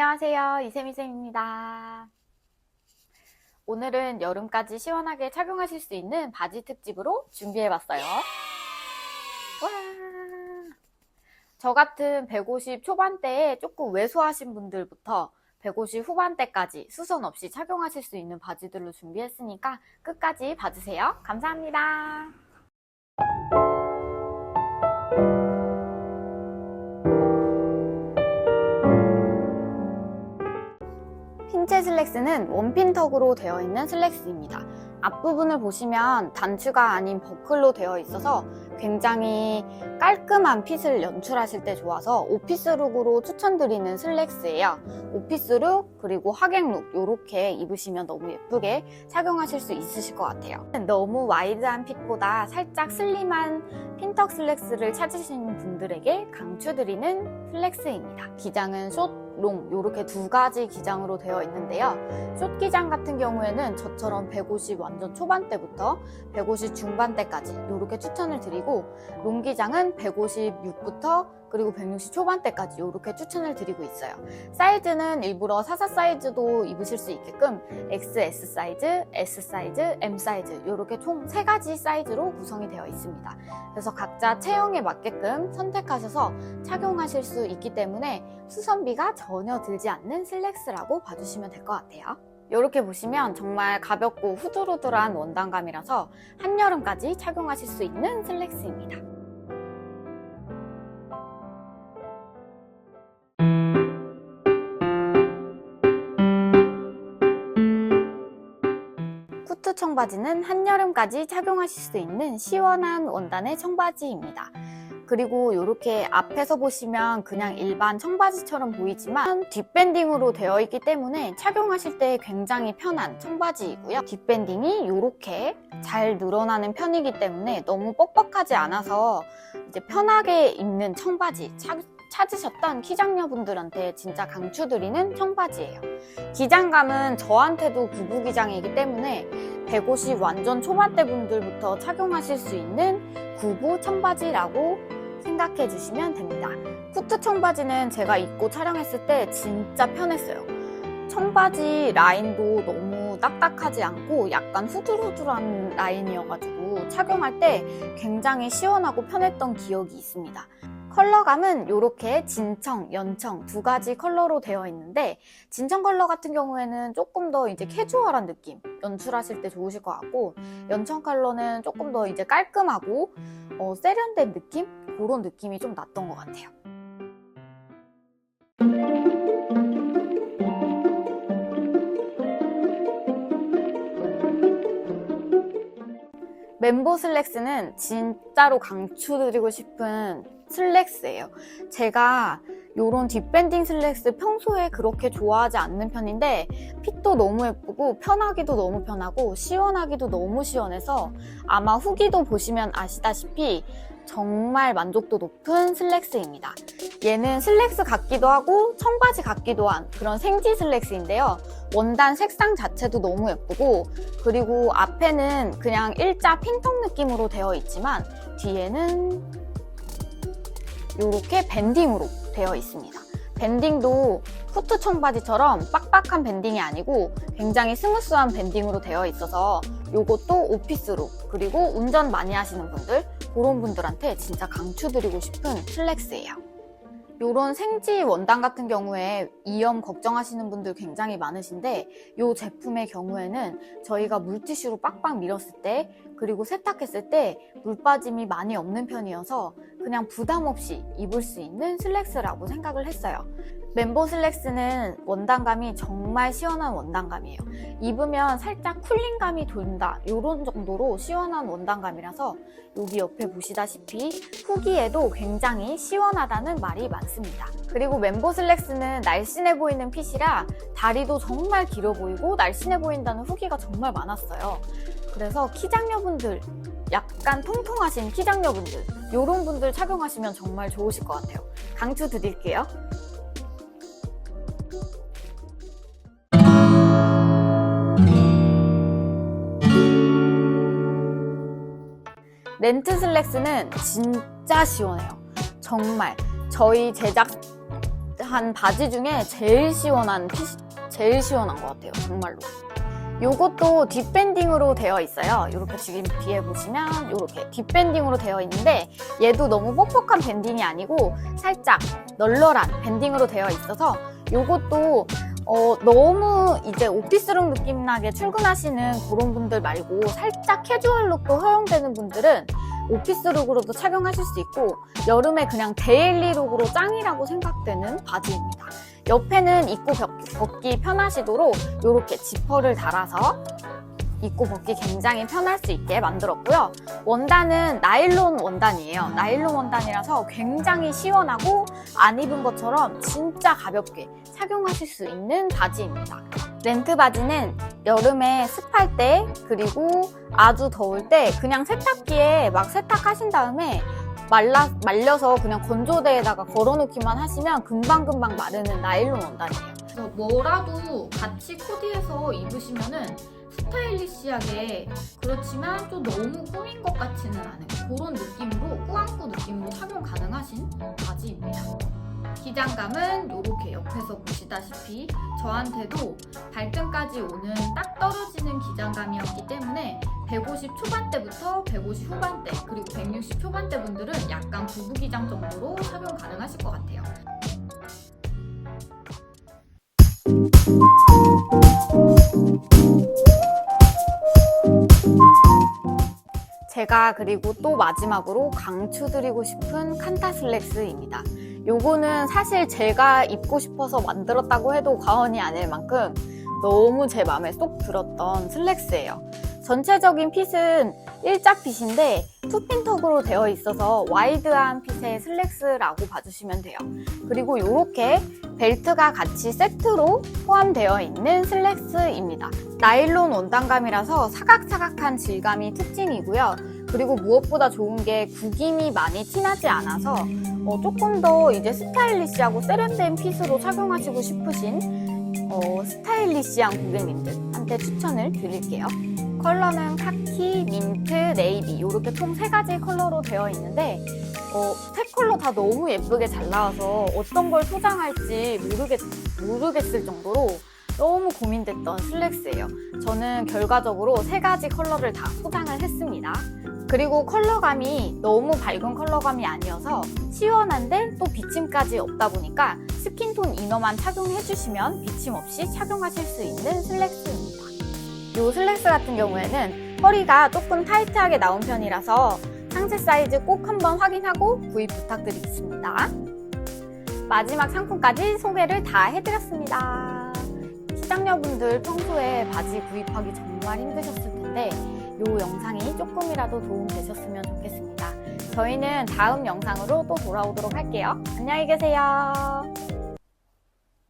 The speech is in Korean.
안녕하세요. 이세미 쌤입니다. 오늘은 여름까지 시원하게 착용하실 수 있는 바지 특집으로 준비해봤어요. 와! 저 같은 150 초반대에 조금 왜소하신 분들부터 150 후반대까지 수선 없이 착용하실 수 있는 바지들로 준비했으니까 끝까지 봐주세요. 감사합니다. 핀체 슬랙스는 원핀 턱으로 되어 있는 슬랙스입니다. 앞부분을 보시면 단추가 아닌 버클로 되어 있어서 굉장히 깔끔한 핏을 연출하실 때 좋아서 오피스룩으로 추천드리는 슬랙스예요. 오피스룩 그리고 하객룩 이렇게 입으시면 너무 예쁘게 착용하실 수 있으실 것 같아요. 너무 와이드한 핏보다 살짝 슬림한 핀턱 슬랙스를 찾으시는 분들에게 강추드리는 슬랙스입니다. 기장은 숏, 롱 이렇게 두 가지 기장으로 되어 있는데요. 숏 기장 같은 경우에는 저처럼 150 완전 초반대부터 150 중반대까지 이렇게 추천을 드리고 롱 기장은 156부터 그리고 160 초반대까지 이렇게 추천을 드리고 있어요. 사이즈는 일부러 사사 사이즈도 입으실 수 있게끔 XS 사이즈, S 사이즈, M 사이즈 이렇게 총세 가지 사이즈로 구성이 되어 있습니다. 그래서 각자 체형에 맞게끔 선택하셔서 착용하실 수 있기 때문에 수선비가 전혀 들지 않는 슬랙스라고 봐주시면 될 것 같아요. 이렇게 보시면 정말 가볍고 후들후들한 원단감이라서 한여름까지 착용하실 수 있는 슬랙스입니다. 쿠트 청바지는 한여름까지 착용하실 수 있는 시원한 원단의 청바지입니다. 그리고 이렇게 앞에서 보시면 그냥 일반 청바지처럼 보이지만 뒷밴딩으로 되어 있기 때문에 착용하실 때 굉장히 편한 청바지이고요. 뒷밴딩이 이렇게 잘 늘어나는 편이기 때문에 너무 뻑뻑하지 않아서 이제 편하게 입는 청바지 찾, 찾으셨던 키장녀분들한테 진짜 강추드리는 청바지예요. 기장감은 저한테도 구부 기장이기 때문에 150 완전 초반대 분들부터 착용하실 수 있는 구부 청바지라고 생각해 주시면 됩니다. 쿠트 청바지는 제가 입고 촬영했을 때 진짜 편했어요. 청바지 라인도 너무 딱딱하지 않고 약간 후들후들한 라인이어가지고 착용할 때 굉장히 시원하고 편했던 기억이 있습니다. 컬러감은 이렇게 진청, 연청 두 가지 컬러로 되어 있는데 진청 컬러 같은 경우에는 조금 더 이제 캐주얼한 느낌 연출하실 때 좋으실 것 같고 연청 컬러는 조금 더 이제 깔끔하고 어, 세련된 느낌 그런 느낌이 좀 났던 것 같아요. 멤버 슬랙스는 진짜로 강추드리고 싶은 슬랙스예요. 제가 요런 뒷밴딩 슬랙스 평소에 그렇게 좋아하지 않는 편인데 핏도 너무 예쁘고 편하기도 너무 편하고 시원하기도 너무 시원해서 아마 후기도 보시면 아시다시피 정말 만족도 높은 슬랙스입니다. 얘는 슬랙스 같기도 하고 청바지 같기도 한 그런 생지 슬랙스인데요. 원단 색상 자체도 너무 예쁘고 그리고 앞에는 그냥 일자 핀턱 느낌으로 되어 있지만 뒤에는 이렇게 밴딩으로 되어 있습니다. 밴딩도 후트 청바지처럼 빡빡한 밴딩이 아니고 굉장히 스무스한 밴딩으로 되어 있어서 이것도 오피스룩 그리고 운전 많이 하시는 분들 그런 분들한테 진짜 강추드리고 싶은 슬랙스예요. 이런 생지 원단 같은 경우에 이염 걱정하시는 분들 굉장히 많으신데 이 제품의 경우에는 저희가 물티슈로 빡빡 밀었을 때 그리고 세탁했을 때 물 빠짐이 많이 없는 편이어서 그냥 부담 없이 입을 수 있는 슬랙스라고 생각을 했어요. 멤버 슬랙스는 원단감이 정말 시원한 원단감이에요. 입으면 살짝 쿨링감이 돈다 이런 정도로 시원한 원단감이라서 여기 옆에 보시다시피 후기에도 굉장히 시원하다는 말이 많습니다. 그리고 멤버 슬랙스는 날씬해 보이는 핏이라 다리도 정말 길어 보이고 날씬해 보인다는 후기가 정말 많았어요. 그래서 키장녀분들 약간 통통하신 키장녀분들 이런 분들 착용하시면 정말 좋으실 것 같아요. 강추 드릴게요. 렌트 슬랙스는 진짜 시원해요. 정말 저희 제작 한 바지 중에 제일 시원한 핏, 제일 시원한 것 같아요. 정말로. 요것도 뒷밴딩으로 되어 있어요. 이렇게 지금 뒤에 보시면 이렇게 뒷밴딩으로 되어 있는데 얘도 너무 뻑뻑한 밴딩이 아니고 살짝 널널한 밴딩으로 되어 있어서 요것도 어, 너무 이제 오피스룩 느낌 나게 출근하시는 그런 분들 말고 살짝 캐주얼룩도 허용되는 분들은 오피스룩으로도 착용하실 수 있고 여름에 그냥 데일리룩으로 짱이라고 생각되는 바지입니다. 옆에는 입고 벗기 편하시도록 이렇게 지퍼를 달아서 입고 벗기 굉장히 편할 수 있게 만들었고요. 원단은 나일론 원단이에요. 나일론 원단이라서 굉장히 시원하고 안 입은 것처럼 진짜 가볍게 착용하실 수 있는 바지입니다. 렌트 바지는 여름에 습할 때 그리고 아주 더울 때 그냥 세탁기에 막 세탁하신 다음에 말라, 말려서 그냥 건조대에다가 걸어놓기만 하시면 금방금방 마르는 나일론 원단이에요. 그래서 뭐라도 같이 코디해서 입으시면은 스타일리시하게 그렇지만 또 너무 꾸민 것 같지는 않은 그런 느낌으로 꾸안꾸 느낌으로 착용 가능하신 바지입니다. 기장감은 이렇게 옆에서 보시다시피 저한테도 발등까지 오는 딱 떨어지는 기장감이었기 때문에 150 초반대부터 150 후반대 그리고 160 초반대 분들은 약간 부부 기장 정도로 착용 가능하실 것 같아요. 제가 그리고 또 마지막으로 강추드리고 싶은 칸타 슬랙스입니다. 요거는 사실 제가 입고 싶어서 만들었다고 해도 과언이 아닐 만큼 너무 제 마음에 쏙 들었던 슬랙스예요. 전체적인 핏은 일자 핏인데 투핀턱으로 되어 있어서 와이드한 핏의 슬랙스라고 봐주시면 돼요. 그리고 이렇게 벨트가 같이 세트로 포함되어 있는 슬랙스입니다. 나일론 원단감이라서 사각사각한 질감이 특징이고요. 그리고 무엇보다 좋은 게 구김이 많이 티나지 않아서 어, 조금 더 이제 스타일리시하고 세련된 핏으로 착용하시고 싶으신 어, 스타일리시한 고객님들한테 추천을 드릴게요. 컬러는 카키, 민트, 네이비 이렇게 총 세 가지 컬러로 되어 있는데 어, 세 컬러 다 너무 예쁘게 잘 나와서 어떤 걸 소장할지 모르겠, 모르겠을 정도로 너무 고민됐던 슬랙스예요. 저는 결과적으로 세 가지 컬러를 다 소장을 했습니다. 그리고 컬러감이 너무 밝은 컬러감이 아니어서 시원한데 또 비침까지 없다 보니까 스킨톤 이너만 착용해주시면 비침 없이 착용하실 수 있는 슬랙스입니다. 이 슬랙스 같은 경우에는 허리가 조금 타이트하게 나온 편이라서 상체 사이즈 꼭 한번 확인하고 구입 부탁드리겠습니다. 마지막 상품까지 소개를 다 해드렸습니다. 시장녀분들 평소에 바지 구입하기 정말 힘드셨을 텐데 이 영상이 조금이라도 도움 되셨으면 좋겠습니다. 저희는 다음 영상으로 또 돌아오도록 할게요. 안녕히 계세요.